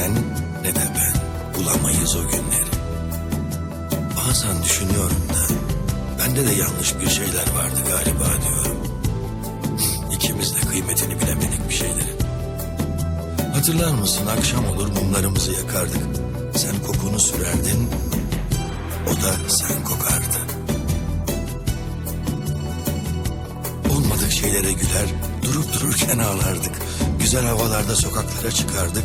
sen ne de ben bulamayız o günleri. Bazen düşünüyorum da bende de yanlış bir şeyler vardı galiba diyorum. İkimiz de kıymetini bilemedik bir şeylerin. Hatırlar mısın akşam olur mumlarımızı yakardık. Sen kokunu sürerdin, o da sen kokardı. Olmadık şeylere güler, durup dururken ağlardık. Güzel havalarda sokaklara çıkardık.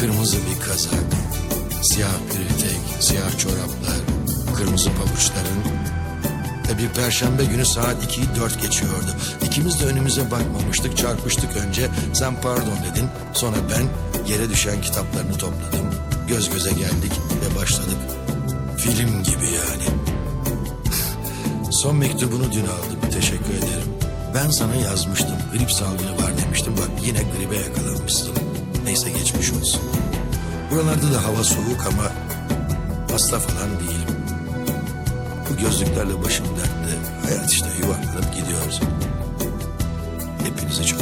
Kırmızı bir kazak, siyah bir etek, siyah çoraplar, kırmızı pabuçların bir perşembe günü saat 2'yi 4 geçiyordu. İkimiz de önümüze bakmamıştık, çarpıştık önce. Sen pardon dedin, sonra ben yere düşen kitaplarını topladım. Göz göze geldik ve başladık. Film gibi yani. Son mektubunu dün aldım, teşekkür ederim. Ben sana yazmıştım, grip salgını var demiştim. Bak yine gribe yakalanmışsın. Neyse geçmiş olsun. Buralarda da hava soğuk ama hasta falan değilim. Bu gözlüklerle başım dertte. Hayat işte yuvarlanıp gidiyoruz. Hepinizi çok